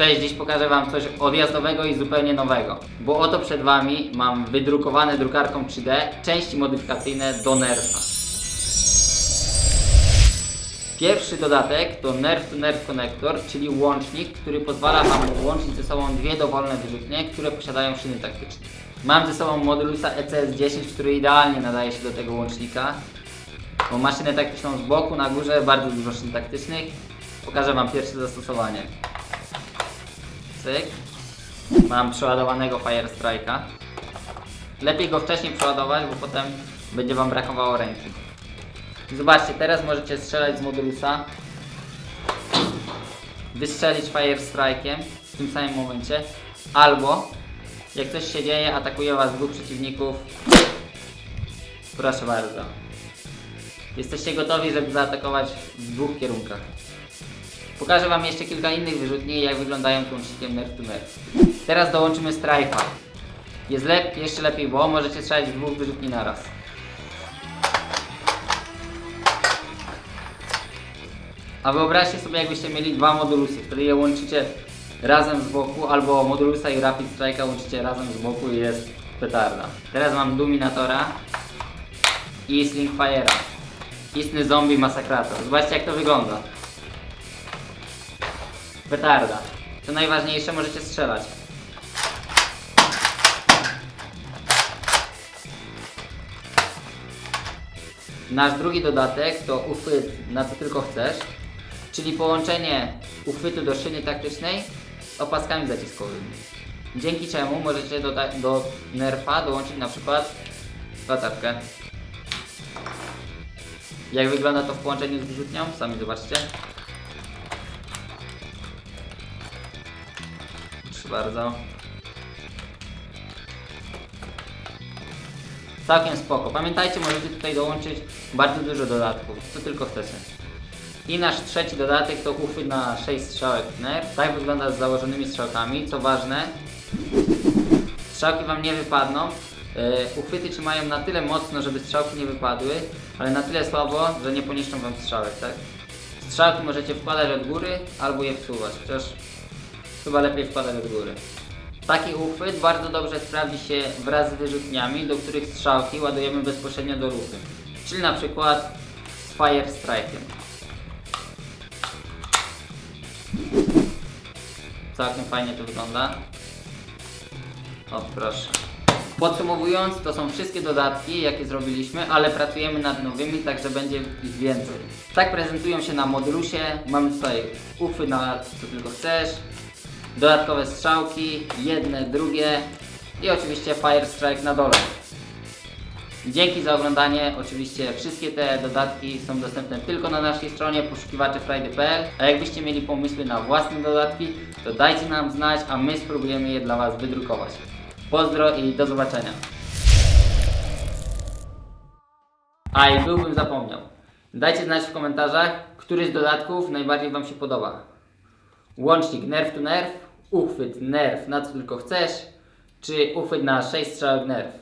Cześć, dziś pokażę Wam coś odjazdowego i zupełnie nowego. Bo oto przed Wami mam wydrukowane drukarką 3D części modyfikacyjne do Nerfa. Pierwszy dodatek to Nerf to Nerf Connector, czyli łącznik, który pozwala Wam łączyć ze sobą dwie dowolne wyrzutnie, które posiadają szyny taktyczne. Mam ze sobą Modulusa E ECS10, który idealnie nadaje się do tego łącznika. Bo ma szynę taktyczną z boku, na górze, bardzo dużo szyn taktycznych. Pokażę Wam pierwsze zastosowanie. Cyk. Mam przeładowanego Fire Strike'a. Lepiej go wcześniej przeładować, bo potem będzie Wam brakowało ręki. Zobaczcie, teraz możecie strzelać z modulusa. Wystrzelić Fire w tym samym momencie. Albo, jak coś się dzieje, atakuje Was dwóch przeciwników. Proszę bardzo. Jesteście gotowi, żeby zaatakować w dwóch kierunkach. Pokażę Wam jeszcze kilka innych wyrzutni, jak wyglądają z łącznikiem Nerf to Nerf. Teraz dołączymy Strike'a. Jest lep jeszcze lepiej, bo możecie strzelać dwóch wyrzutni naraz. A wyobraźcie sobie, jakbyście mieli dwa modulusy, wtedy je łączycie razem z boku, albo modulusa i Rapid Strike'a łączycie razem z boku i jest petarda. Teraz mam Dominatora i Slingfire'a. Istny zombie masakrator. Zobaczcie jak to wygląda. Petarda. Co najważniejsze, możecie strzelać. Nasz drugi dodatek to uchwyt na co tylko chcesz, czyli połączenie uchwytu do szyny taktycznej z opaskami zaciskowymi. Dzięki czemu możecie do, do nerfa dołączyć na przykład latarkę. Jak wygląda to w połączeniu z wyrzutnią? Sami zobaczcie. Bardzo. Całkiem spoko. Pamiętajcie, możecie tutaj dołączyć bardzo dużo dodatków, co tylko chcecie. I nasz trzeci dodatek to uchwyt na 6 strzałek nerf. Tak wygląda z założonymi strzałkami. Co ważne, strzałki Wam nie wypadną. Yy, uchwyty trzymają na tyle mocno, żeby strzałki nie wypadły, ale na tyle słabo, że nie poniszczą Wam strzałek, tak? Strzałki możecie wkładać od góry albo je wsuwać, chociaż chyba lepiej wkładać od góry. Taki uchwyt bardzo dobrze sprawdzi się wraz z wyrzutniami, do których strzałki ładujemy bezpośrednio do rufy. Czyli na przykład z Fire Strike'em. Całkiem fajnie to wygląda. O proszę. Podsumowując, to są wszystkie dodatki, jakie zrobiliśmy, ale pracujemy nad nowymi, także będzie ich więcej. Tak prezentują się na modulusie. Mamy tutaj uchwyt na co tylko chcesz, dodatkowe strzałki, jedne, drugie i oczywiście Fire Strike na dole. Dzięki za oglądanie. Oczywiście wszystkie te dodatki są dostępne tylko na naszej stronie poszukiwaczefrajdy.pl A jakbyście mieli pomysły na własne dodatki, to dajcie nam znać, a my spróbujemy je dla Was wydrukować. Pozdro i do zobaczenia. A i byłbym zapomniał. Dajcie znać w komentarzach, który z dodatków najbardziej Wam się podoba. Łącznik nerf to nerf, uchwyt nerf na co tylko chcesz, czy uchwyt na 6 strzałek nerf.